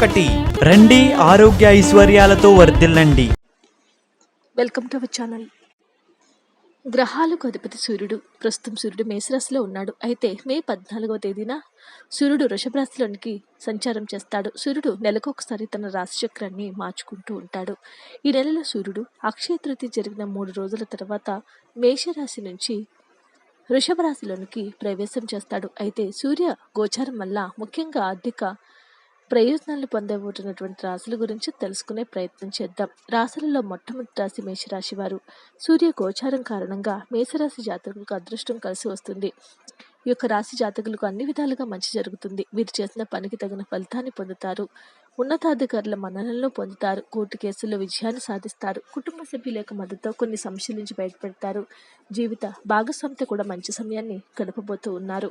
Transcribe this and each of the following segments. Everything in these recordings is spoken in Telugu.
ఒకటి. రండి ఆరోగ్య ఐశ్వర్యాలతో వర్ధిల్లండి. Welcome to our channel. గ్రహాలకు అధిపతి సూర్యుడు. ప్రస్తుతం సూర్యుడు మేషరాశిలో ఉన్నాడు. అయితే మే పద్నాలుగవ తేదీన సూర్యుడు వృషభరాశిలోనికి సంచారం చేస్తాడు. సూర్యుడు నెలకు ఒకసారి తన రాశిచక్రాన్ని మార్చుకుంటూ ఉంటాడు. ఈ నెలలో సూర్యుడు అక్షయ తృతీయ జరిగిన మూడు రోజుల తర్వాత మేషరాశి నుంచి వృషభ రాశిలోనికి ప్రవేశం చేస్తాడు. అయితే సూర్య గోచారం వల్ల ముఖ్యంగా ఆర్థిక ప్రయోజనాలు పొందబోతున్నటువంటి రాశుల గురించి తెలుసుకునే ప్రయత్నం చేద్దాం. రాశులలో మొట్టమొదటి రాశి మేషరాశి వారు. సూర్య గోచారం కారణంగా మేషరాశి జాతకులకు అదృష్టం కలిసి వస్తుంది. ఈ యొక్క రాశి జాతకులకు అన్ని విధాలుగా మంచి జరుగుతుంది. వీరు చేసిన పనికి తగిన ఫలితాన్ని పొందుతారు. ఉన్నతాధికారుల మన్ననలను పొందుతారు. కోర్టు కేసుల్లో విజయాన్ని సాధిస్తారు. కుటుంబ సభ్యుల యొక్క మద్దతుతో కొన్ని సమస్యల నుంచి బయటపెడతారు. జీవిత భాగస్వామితో కూడా మంచి సమయాన్ని గడపబోతూ ఉన్నారు.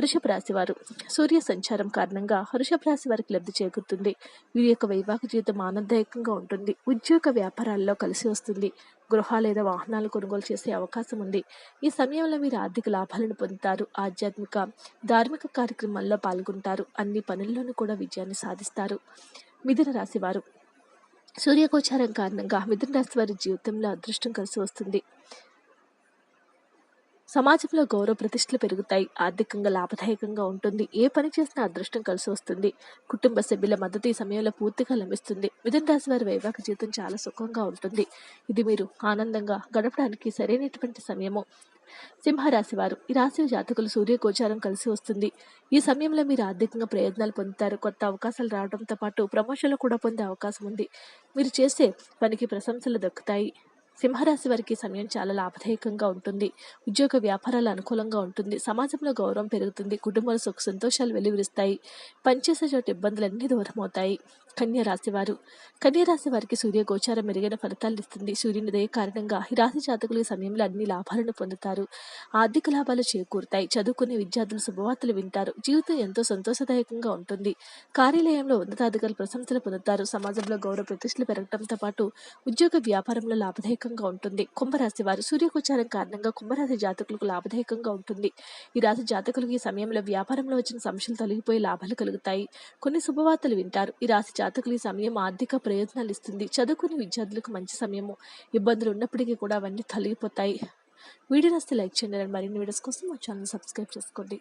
వృషభ రాశి వారు. సూర్య సంచారం కారణంగా వృషభ రాశి వారికి లబ్ధి చేకూరుతుంది. వీరి యొక్క వైవాహిక జీవితం ఆనందదాయకంగా ఉంటుంది. ఉద్యోగ వ్యాపారాల్లో కలిసి వస్తుంది. గృహ లేదా వాహనాలు కొనుగోలు చేసే అవకాశం ఉంది. ఈ సమయంలో మీరు ఆర్థిక లాభాలను పొందుతారు. ఆధ్యాత్మిక ధార్మిక కార్యక్రమాల్లో పాల్గొంటారు. అన్ని పనుల్లోనూ కూడా విజయాన్ని సాధిస్తారు. మిథున రాశి వారు. సూర్యగోచారం కారణంగా మిథున రాశి వారి జీవితంలో అదృష్టం కలిసి వస్తుంది. సమాజంలో గౌరవ ప్రతిష్టలు పెరుగుతాయి. ఆర్థికంగా లాభదాయకంగా ఉంటుంది. ఏ పని చేసినా అదృష్టం కలిసి వస్తుంది. కుటుంబ సభ్యుల మద్దతు ఈ సమయంలో పూర్తిగా లభిస్తుంది. మిథున రాశి వారి వైవాహిక జీవితం చాలా సుఖంగా ఉంటుంది. ఇది మీరు ఆనందంగా గడపడానికి సరైనటువంటి సమయము. సింహరాశి వారు ఈ రాశి జాతకులు సూర్య గోచారం కలిసి వస్తుంది. ఈ సమయంలో మీరు ఆర్థికంగా ప్రయోజనాలు పొందుతారు. కొత్త అవకాశాలు రావడంతో పాటు ప్రమోషన్లు కూడా పొందే అవకాశం ఉంది. మీరు చేసే పనికి ప్రశంసలు దక్కుతాయి. సింహరాశి వారికి సమయం చాలా లాభదాయకంగా ఉంటుంది. ఉద్యోగ వ్యాపారాలు అనుకూలంగా ఉంటుంది. సమాజంలో గౌరవం పెరుగుతుంది. కుటుంబంలో సుఖ సంతోషాలు వెలువరిస్తాయి. పనిచేసే చోట ఇబ్బందులన్నీ దూరం అవుతాయి కన్యరాశి వారు కన్య రాశి వారికి సూర్య గోచారం మెరుగైన ఫలితాలు ఇస్తుంది. సూర్యుని దయ కారణంగా ఈ రాశి జాతకులు ఈ సమయంలో అన్ని లాభాలను పొందుతారు. ఆర్థిక లాభాలు చేకూరుతాయి. చదువుకునే విద్యార్థులు శుభవార్తలు వింటారు. జీవితం ఎంతో సంతోషదాయకంగా ఉంటుంది. కార్యాలయంలో ఉన్నతాధికారులు ప్రశంసలు పొందుతారు. సమాజంలో గౌరవ ప్రతిష్టలు పెరగడంతో పాటు ఉద్యోగ వ్యాపారంలో లాభదాయకంగా ఉంటుంది. కుంభరాశి వారు సూర్యగోచారం కారణంగా కుంభరాశి జాతకులకు లాభదాయకంగా ఉంటుంది. ఈ రాశి జాతకులకు ఈ సమయంలో వ్యాపారంలో వచ్చిన సమస్యలు తొలగిపోయి లాభాలు కలుగుతాయి. కొన్ని శుభవార్తలు వింటారు. ఈ రాశి జాతకులు ఈ సమయం ఆర్థిక ప్రయోజనాలు ఇస్తుంది. చదువుకునే విద్యార్థులకు మంచి సమయము ఇబ్బందులు ఉన్నప్పటికీ కూడా అవన్నీ తొలగిపోతాయి. వీడియో నస్తే లైక్ చేయండి. మరిన్ని వీడియోస్ కోసం మా ఛానల్ సబ్స్క్రైబ్ చేసుకోండి.